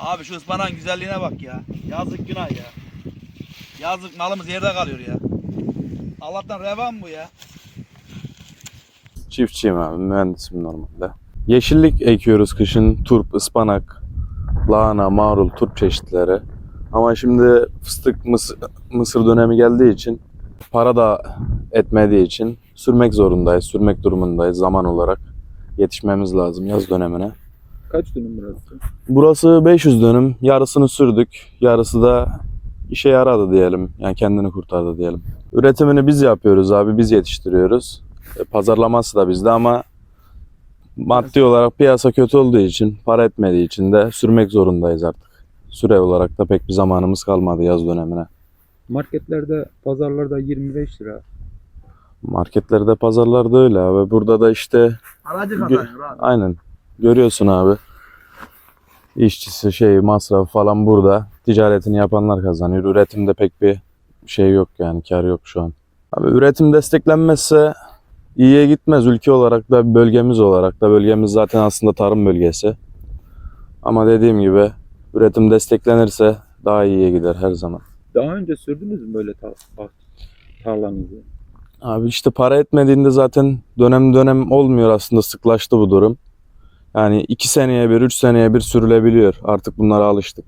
Abi şu ıspanağın güzelliğine bak ya. Yazık günah ya. Yazık malımız yerde kalıyor ya. Allah'tan revan bu ya. Çiftçiyim abi, mühendisim normalde. Yeşillik ekiyoruz kışın, turp, ıspanak, lahana, marul, turp çeşitleri. Ama şimdi fıstık, mısır, mısır dönemi geldiği için, para da etmediği için sürmek zorundayız, sürmek durumundayız zaman olarak. Yetişmemiz lazım yaz dönemine. Kaç dönüm burası? Burası 500 dönüm, yarısını sürdük, yarısı da işe yaradı diyelim. Yani kendini kurtardı diyelim. Üretimini biz yapıyoruz abi, biz yetiştiriyoruz. E, Pazarlaması da bizde ama maddi olarak piyasa kötü olduğu için, para etmediği için de sürmek zorundayız artık. Süre olarak da pek bir zamanımız kalmadı yaz dönemine. Marketlerde, pazarlarda 25 lira. Marketlerde, pazarlarda öyle abi. Burada da işte Aracı Gö- kazanıyor abi. aynen görüyorsun abi. İşçisi şey masrafı falan burada. Ticaretini yapanlar kazanıyor. Üretimde pek bir şey yok yani kar yok şu an. Abi üretim desteklenmezse iyiye gitmez ülke olarak da bölgemiz olarak da bölgemiz zaten aslında tarım bölgesi. Ama dediğim gibi üretim desteklenirse daha iyiye gider her zaman. Daha önce sürdünüz mü böyle ta- ta- tarlanızı? Abi işte para etmediğinde zaten dönem dönem olmuyor aslında sıklaştı bu durum. Yani iki seneye bir, üç seneye bir sürülebiliyor. Artık bunlara alıştık.